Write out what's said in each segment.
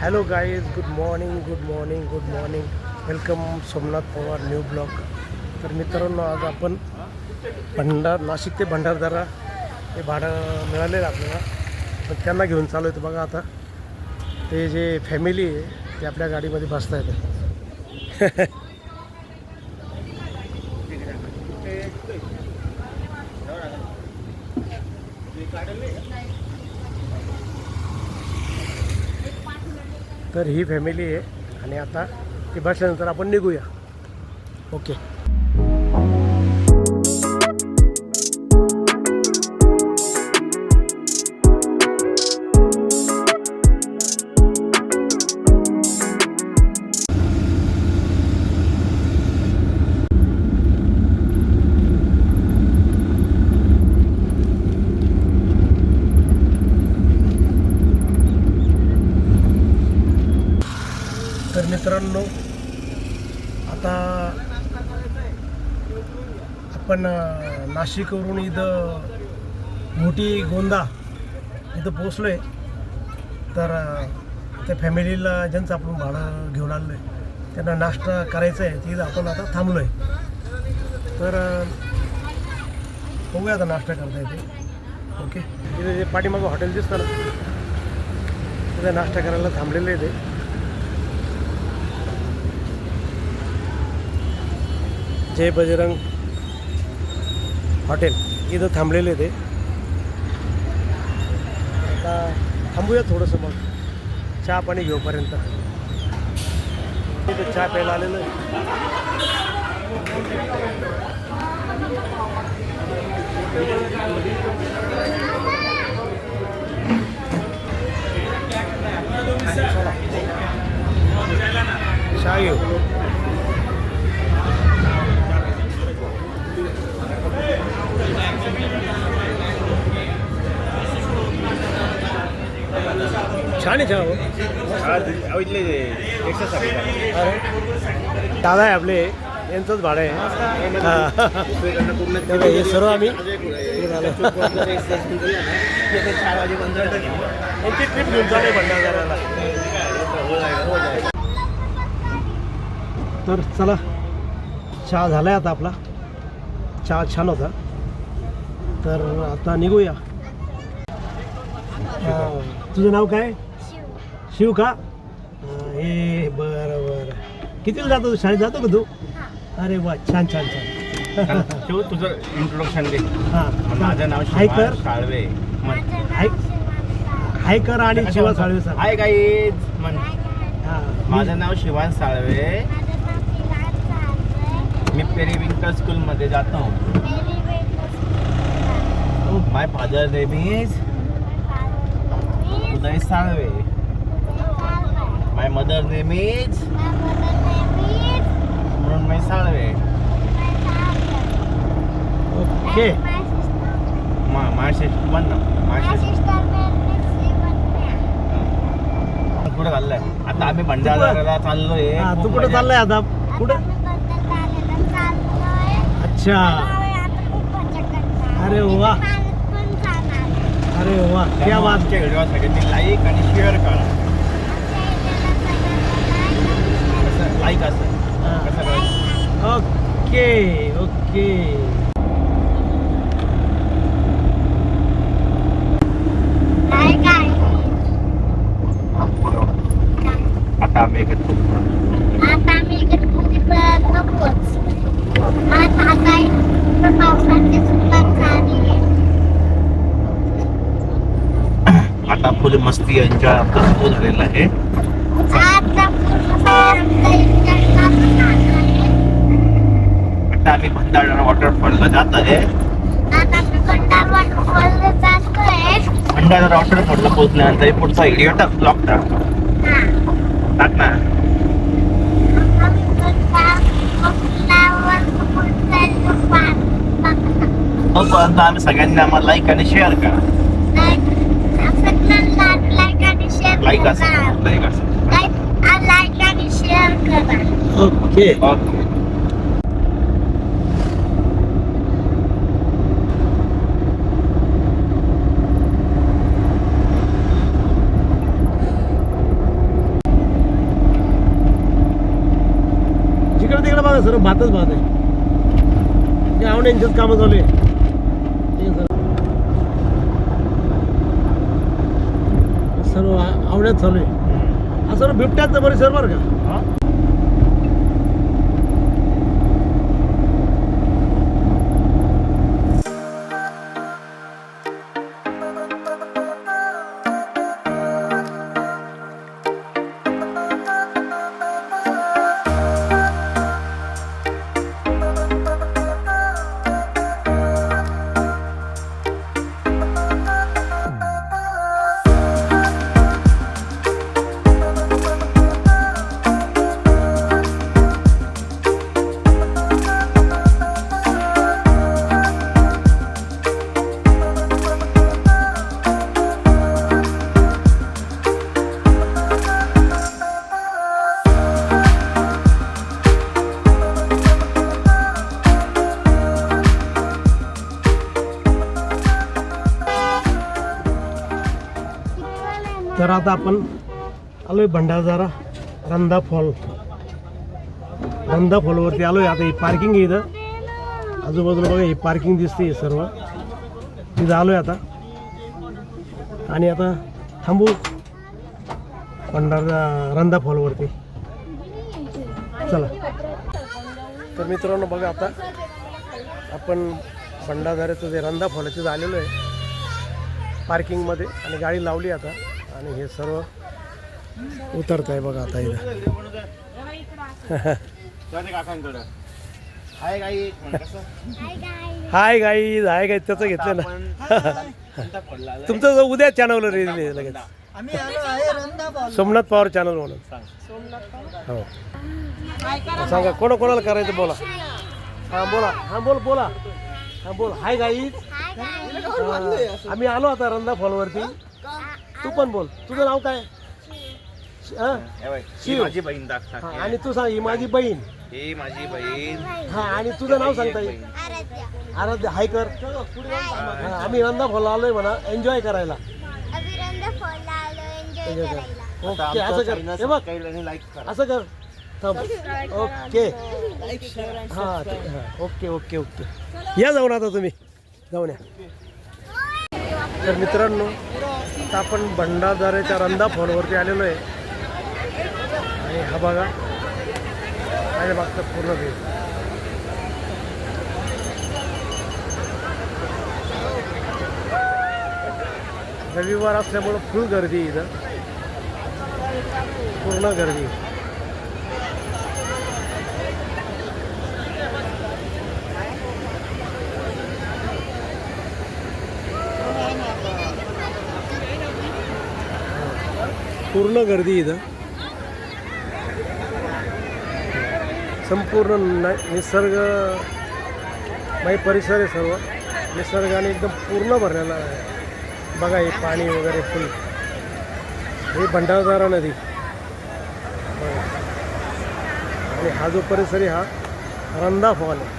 Hello guys good morning good morning good morning welcome Somnath Pawar new blog तर मित्रांनो आज आपण भंडार नाशिक ते भंडारदारा हे भाडं मिळालेलं आपल्याला. पण त्यांना घेऊन चालू आहे बघा आता. ते जे फॅमिली आहे ते आपल्या गाडीमध्ये बसता येतं तर ही फॅमिली आहे. आणि आता ती बसल्यानंतर आपण निघूया. ओके नाशिकवरून इथं मोठी गोंदा इथं पोचलो आहे तर त्या फॅमिलीला ज्यांचं आपण भाडं घेऊन आलो आहे त्यांना नाश्ता करायचा आहे तिथं आपण आता थांबलो आहे तर बघूया आता नाश्ता करता येते ओके. तिथे जे पाठीमागं हॉटेल दिसतं ना तिथे नाश्ता करायला थांबलेलं आहे ते. जय बजरंग. हॉटेल. इथं थांबलेले ते. आता थांबूया थोडंसं मग. चहा पाणी घेऊपर्यंत. इथं चहा प्यायला आलेलं चहा घेऊ. अरे। दादा आहे आपले यांचंच भाडं आहे हे। सर्व आम्ही इकडे आलो. यांची ट्रिप घेऊन चालू आहे तर चला चहा झाला आहे आता आपला. चहा छान होता. तर आता निघूया. तुझं नाव काय? शिव का? हा, बरं बरं. कितीला जातो तू? शाळेत जातो का तू? अरे वा छान छान छान. शिव तुझं इंट्रोडक्शन दे. हां. माझं नाव हाय शिवान कर साळवे. म्हण. हाय हाय कर आणि Shiva Salve sir hi guys म्हण. हां. माझं नाव शिवान साळवे. मी पेरीविंकर स्कूल मध्ये जातो. My father name is Uday Salve my mother name is म्हणून मी साळवे ओके मा माशे म्हण ना माशे कुठं चाललंय? आता आम्ही भंडारदऱ्याला चाललोय. हां तू कुठं चाललाय आता? कुठं? अच्छा. अरे वा. अरे वा. क्या त्यामुळे बात आमच्या व्हिडिओसाठी. ती लाईक आणि शेअर करा. लाईक असं. कसं करायचं? Okay okay. आता आम्ही आता फुल मस्ती सुरू झालेला आहे. आता आम्ही भंडारा वॉटरफॉलला जात आहे. भंडारा वॉटरफॉलला पोहोचल्यानंतर पुढचा व्हिडिओ टाक ब्लॉग टाक. टाक ना. आम्ही तोपर्यंत आम्ही सगळ्यांनी आम्हाला लाईक आणि शेअर करा. लाईक असेल लाईक असेल. लाईक आणि शेअर करा. ओके तिकडे बघा सर भातच भात आहे आवड्यांचेच कामं चालू आहे सर्व आवड्यात चालू आहे हा सर्व बिबट्यात बरे सर बरं का तर आता आपण आलोय भंडारदारा रंधा फॉल. रंधा फॉलवरती आलोय. आता ही पार्किंग आहे इथं. आजूबाजूला बघा ही पार्किंग दिसते सर्व. तिथं आलोय आता. आणि आता थांबू. भंडारदा रंधा फॉलवरती. चला. तर मित्रांनो बघा आता आपण भंडारदाऱ्याचं जे रंधा फॉल आहे तिथं आलेलो आहे पार्किंगमध्ये आणि गाडी लावली आता. आणि हे सर्व उतरत आहे बघा आता इथं. हाय गाई हाय गाई हाय गाई त्याचं घेतलं ना? तुमचं उद्या चॅनलवर रिलीज लगेच. सोमनाथ पवार चॅनल म्हणून. हो. सांगा कोणा कोणाला करायचं बोला. हा बोला. हा बोल बोला. हा बोल. हाय गाई आम्ही आलो आता रंधा फॉलवरती तू पण बोल. तुझं नाव काय? हा? हे बघ, ही शिव. माझी बहीण हा. आणि तू सांग ही माझी बहीण. ही माझी बहीण. हा आणि तुझं नाव सांगता येईल बहीण. आराध्य. हाय कर. हा, आम्ही रंधा फॉल आलोय म्हणा एन्जॉय करायला. अभिरंद फॉलला आलो एन्जॉय एन्जॉय करायला. कर आता ओके आमचं असं कर channel हे बघ. subscribe आणि like करा. असं कर. थांब. ओके हां हां ओके ओके ओके या जाऊन आता तुम्ही. जाऊन या. तर मित्रांनो आता आपण भंडारदाऱ्याच्या रंधा फॉलवरती आलेलो आहे. आणि हा बघा. माझ्या मागचा पूर्ण व्ह्यू रविवार असल्यामुळं फुल गर्दी इथं. पूर्ण गर्दी. पूर्ण गर्दी इथं. संपूर्ण न- निसर्ग माही परिसर आहे सर्व. निसर्गाने एकदम पूर्ण भरलेला आहे. बघा हे पाणी वगैरे फुल ही भंडारदारा नदी. आणि हा जो परिसर आहे हा रंदा फॉल आहे.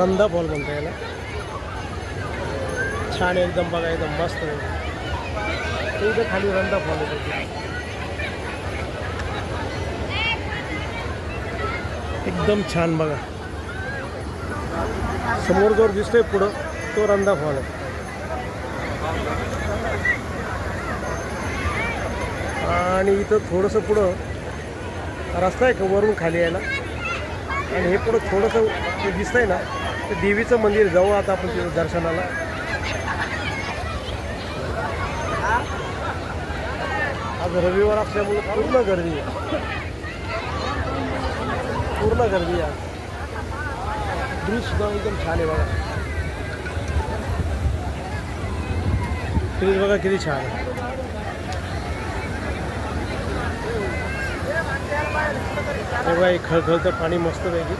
रंदा फॉल म्हणता याला. छान एकदम बघा एकदम मस्त आहे. ते खाली रंधा फॉल एकदम छान बघा. समोर जोर दिसतोय पुढं तो रंधा फॉल आहे आणि इथं थोडंसं पुढं रस्ता आहे का वरून खाली यायला? आणि हे पुढं थोडंसं दिसतंय ना ते देवीचं मंदिर जाऊ आता आपण तिथं दर्शनाला. रविवार असल्यामुळे पूर्ण गर्दी आहे पूर्ण गर्दी आहे सुद्धा एकदम छान आहे बघा ब्रिज बघा किती छान आहे हे बघा हे खळखळतं पाणी मस्त पैकी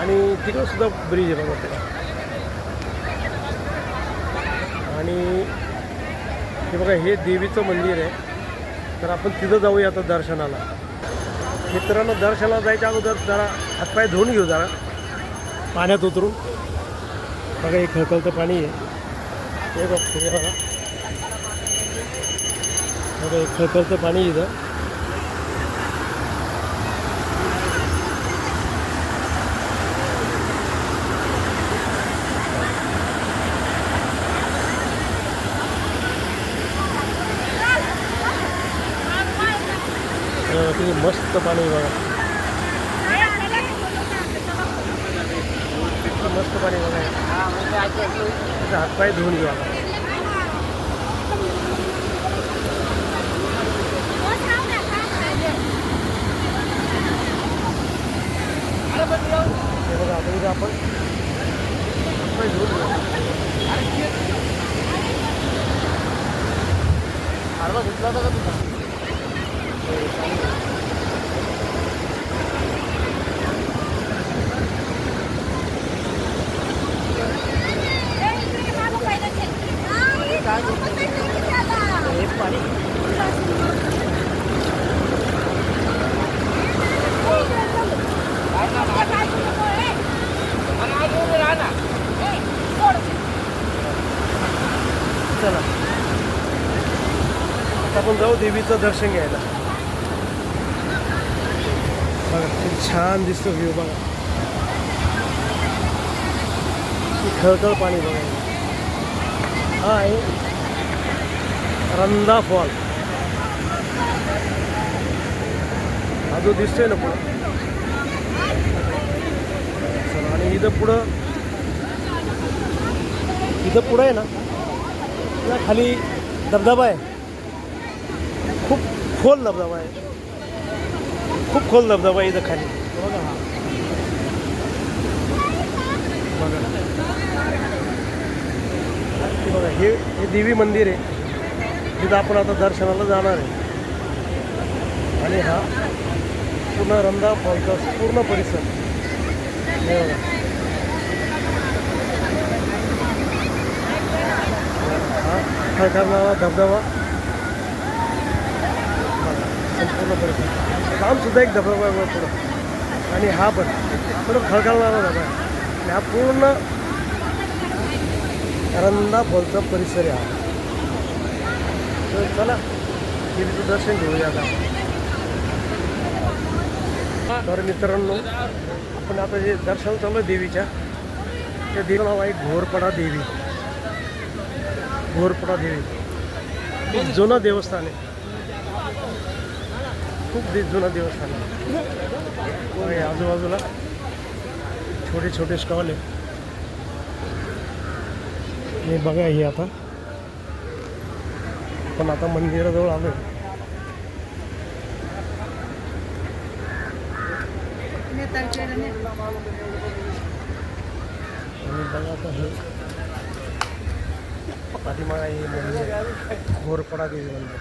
आणि तिकडं ब्रिज आहे बघा तिकडं आणि हे बघा हे देवीचं मंदिर आहे तर आपण तिथं जाऊया आता दर्शनाला. मित्रांनो दर्शनाला जायच्या अगोदर जरा हातपाय धुवून घेऊ जरा. पाण्यात उतरून. बघा हे खळखळतं पाणी आहे. हे बघा बघा. हे खळखळतं पाणी इथं. किती मस्त पाणी बघा. किती मस्त पाणी बघा हातपाय धुवून घेऊ आता हे बघा आता आपण हातपाय धुवून घेऊ. हरवा घेतला होता का तुझा? हो, चला आता आपण जाऊ देवीचं दर्शन घ्यायला. बघा किती छान दिसतो व्ह्यू बघा. खळखळ पाणी बघा. हा आहे रंदा फॉल. हा जो दिसतोय ना पुढं. आणि इथं पुढं इथं पुढं आहे ना खाली धबधबा आहे. खूप खोल धबधबा आहे. खूप खोल धबधबा आहे इथं खाली. बघा हा. बघा. हे हे देवी मंदिर आहे. तिथं आपण आता दर्शनाला जाणार आहे. आणि हा पूर्ण रंधा फॉलचा पूर्ण परिसर. हा करणारा धबधबा. संपूर्ण परिसर. कामसुद्धा एक धबधबा आहे पुढं. आणि हा पण. पूर्ण खळखळणारा धबा आहे. आणि हा पूर्ण रंधा फॉलचा परिसर आहे हा. तर चला देवीचं दर्शन घेऊया आता. तर मित्रांनो आपण आता जे दर्शन चालू आहे देवीच्या त्या देवीचं नाव आहे घोरपडा देवी. घोरपडा देवी. खूप जुनं देवस्थान आहे. खूप जुनं देवस्थान आहे. हो, आजूबाजूला छोटे छोटे स्टॉल आहे. हे बघा हे आता. पण आता मंदिराजवळ आलो आणि बघा आता हे. पाठीमागा हे मंदिर घोरपडा देवी मंदिर.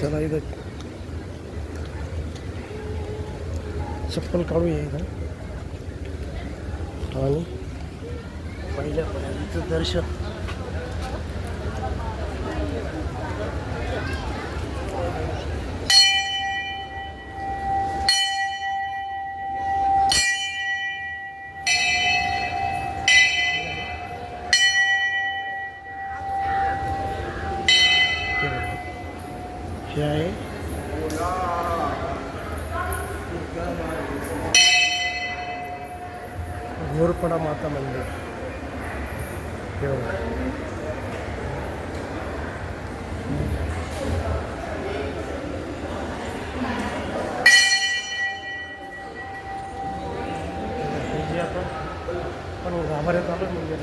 चला इथं. चप्पल काढूया इथं. आणि पहिल्या पहिल्याचं दर्शन हे बघा. हे आहे. घोरपडा माता मंदिर. हे जे आता. पण गाभाऱ्यात आलं मंदिर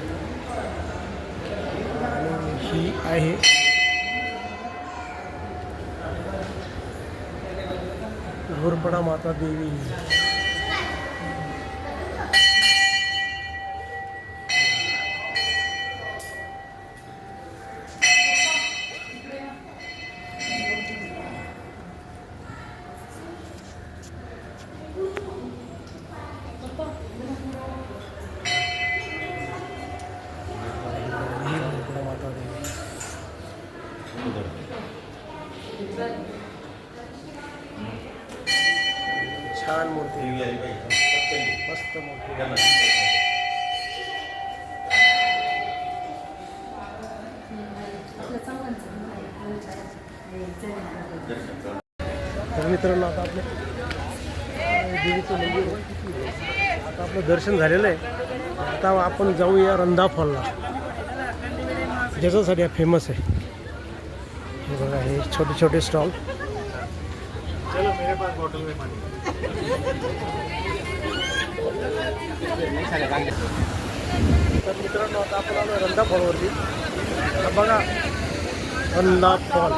आणि ही आहे घोरपडा माता देवी. दर्शन झालेलं आहे. आता आपण जाऊया रंधा फॉलला ज्याच्यासाठी हा फेमस आहे. हे बघा हे छोटे छोटे स्टॉल तर मित्रांनो आता आपण आलो रंधा फॉलवरती बघा रंधा फॉल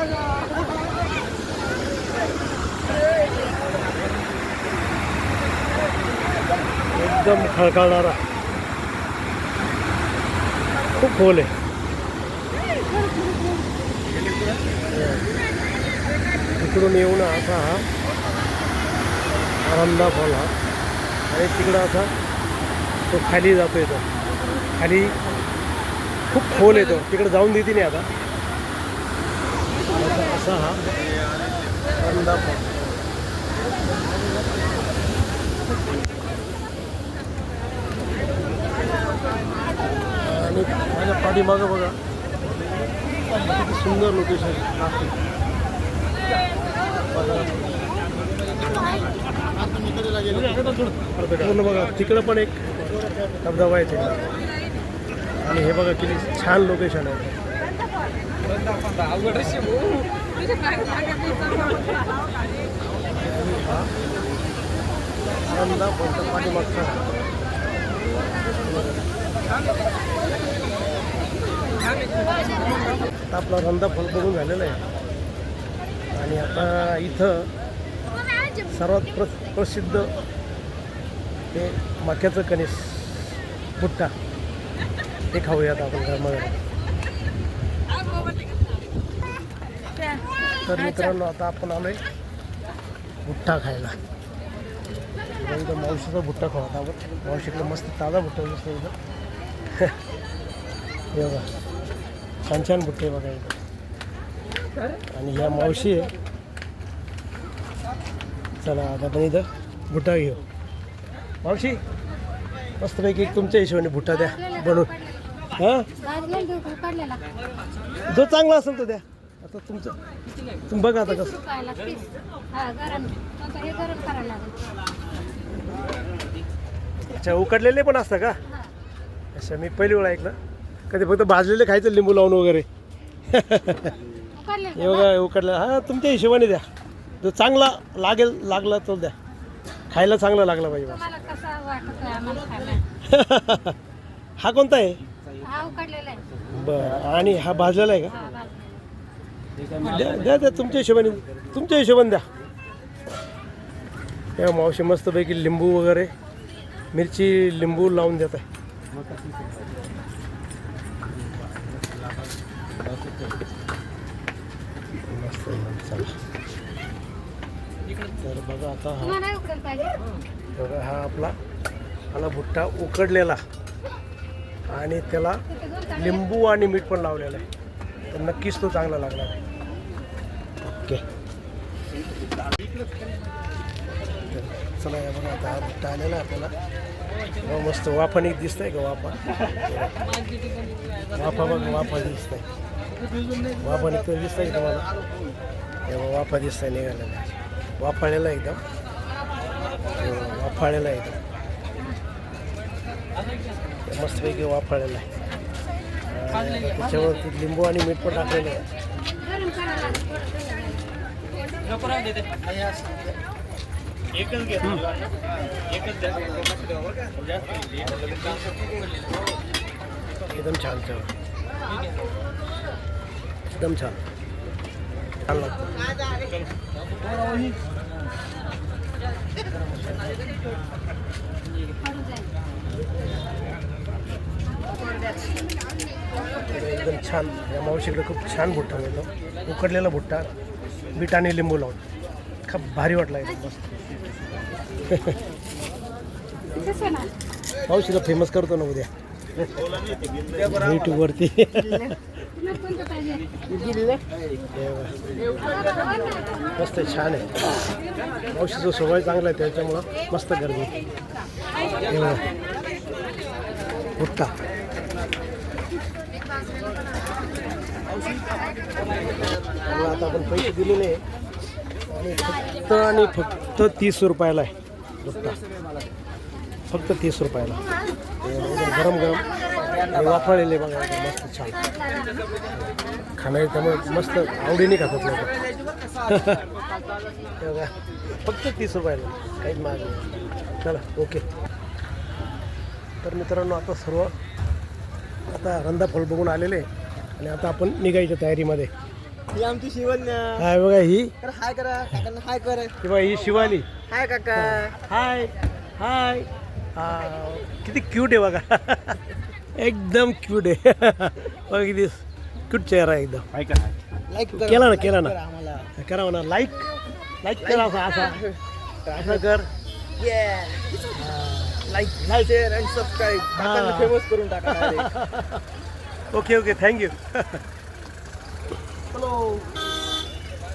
एकदम खळखळणारा. खूप खोल आहे. हो. इकडून येऊन असा हा आरामदा फॉल हा. आणि तिकडं असा तो खाली जातो येतो खाली खूप खोल येतो तिकडं जाऊन देते नाही आता. असा- हा आरामदा फॉल आणि माझ्या पाठीमागं बघा किती सुंदर लोकेशन नाशिक पूर्ण बघा तिकडं पण एक धबधबा आहे तिकडं आणि हे बघा किती छान लोकेशन आहे पाठीमागचा आपला धंदा फल बघून झालेला आहे. आणि आता इथं सर्वात प्र प्रसिद्ध ते मक्याचं कणीस भुट्टा. ते खाऊयात आपण घरामध्ये. तर मित्रांनो आता आपण आलोय भुट्टा खायला. एकदम मावशीचा भुट्टा खाऊ आता आपण. मावशीकडे मस्त ताजा भुट्टा दिसतो इथं. हे बघा. छान छान भुट्टे बघा इथं. आणि ह्या मावशी आहे. चला आता आपण इथं भुट्टा घेऊ. मावशी मस्तपैकी तुमच्या हिशोबाने भुट्टा द्या बनवून. हां? जो चांगला असेल तो द्या. आता तुमचं तुम्ही बघा आता कसं रुपयाला तीस हा गरम आता हे गरम करायला लागेल अच्छा उकडलेले पण असतं का? अच्छा मी पहिली वेळा ऐकलं. कधी फक्त भाजलेले खायचं लिंबू लावून वगैरे. हे बघा उकडलं हां तुमच्या हिशोबाने द्या. जो चांगला लागेल लागला तो द्या. खायला चांगला लागला पाहिजे बस. हा कोणता आहे? बरं आणि हा भाजलेला आहे हा. का द्या द्या द्या तुमच्या हिशोबाने तुमच्या हिशोबाने द्या. या मावशी मस्तपैकी लिंबू वगैरे मिरची लिंबू लावून देत आहे. तर बघा आता हा बघा हा आपला आला भुट्टा उकडलेला. आणि त्याला लिंबू आणि मीठ पण लावलेलं आहे. तर नक्कीच तो चांगला लागणार आहे. ओके. चला या बघा आता हा भुट्टा आलेला आहे आपल्याला. हो, मस्त वाफा निघ दिसतंय का वाफा वाफा बघ वाफा दिसतंय. वाफा निघतो दिसतंय का तुम्हाला? हे वाफा दिसतंय निघालेला वाफाळलेला एकदम. हे वाफाळलेला एकदम. मस्तपैकी वाफाळलेला आहे. त्याच्यावरती लिंबू आणि मीठ पण टाकलेलं आहे. एकदम छान छान. एकदम छान. छान एकदम छान. या मावशीकडे खूप छान भुट्टा मिळतो. उकडलेला भुट्टा बीट आणि लिंबू लावून. खूप भारी वाटला एकदम मस्त. कसं फेमस करतो ना उद्या. यूट्यूबवरती वरती. मस्त आहे मस्त छान आहे. पावशीचा स्वभाव चांगला आहे त्याच्यामुळं मस्त गर्दी. हे आता आपण पैसे दिलेले आणि फक्त आणि फक्त तीस रुपयाला आहे. भुट्टा फक्त तीस रुपयाला. गरम गरम. आणि वाफळलेले बघा मस्त छान. खाणं त्यामुळे मस्त आवडीने खातात लोक. फक्त तीस रुपयाला. काहीच महाग चला ओके. तर मित्रांनो आता सर्व आता रंदा फळ बघून आलेले आणि आता आपण निघायच्या तयारीमध्ये. ही आमची शिवन्या हाय बघा ही? तर हाय करा काकांना हाय कर. ही बघा ही शिवाली. हाय काका. हाय हाय. आ, किती क्यूट आहे बघा. एकदम क्यूट आहे. बघा किती क्यूट चेहरा आहे एकदम. करा लाईक केला ना केला ना. आम्हाला. करा म्हणा लाईक लाईक करा असा असा. असं कर. Like like share and subscribe काकांना हा. फेमस करून टाका direct. ओके ओके थँक्यू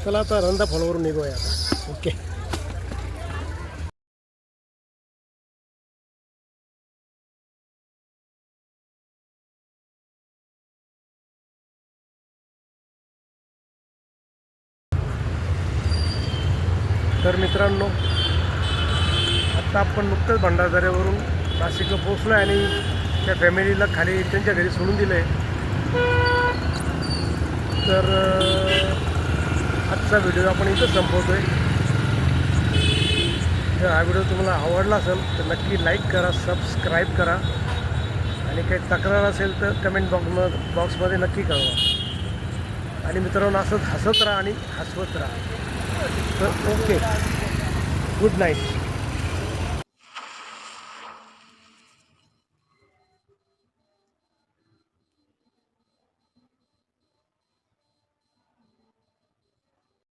चला आता रंदा फॉलोवरून निघूया आता. ओके. तर मित्रांनो आत्ता आपण नुकतंच भंडारदऱ्यावरून नाशिकला पोचलो आहे आणि त्या फॅमिलीला खाली त्यांच्या घरी सोडून दिलं आहे तर आजचा व्हिडिओ आपण इथं संपवतो आहे जर हा व्हिडिओ तुम्हाला आवडला असेल तर नक्की लाईक करा सबस्क्राईब करा. आणि काही तक्रार असेल तर कमेंट बॉक्सम बॉक्समध्ये नक्की कळवा. आणि मित्रांनो असंच हसत राहा आणि हसवत राहा. तर ओके गुड नाईट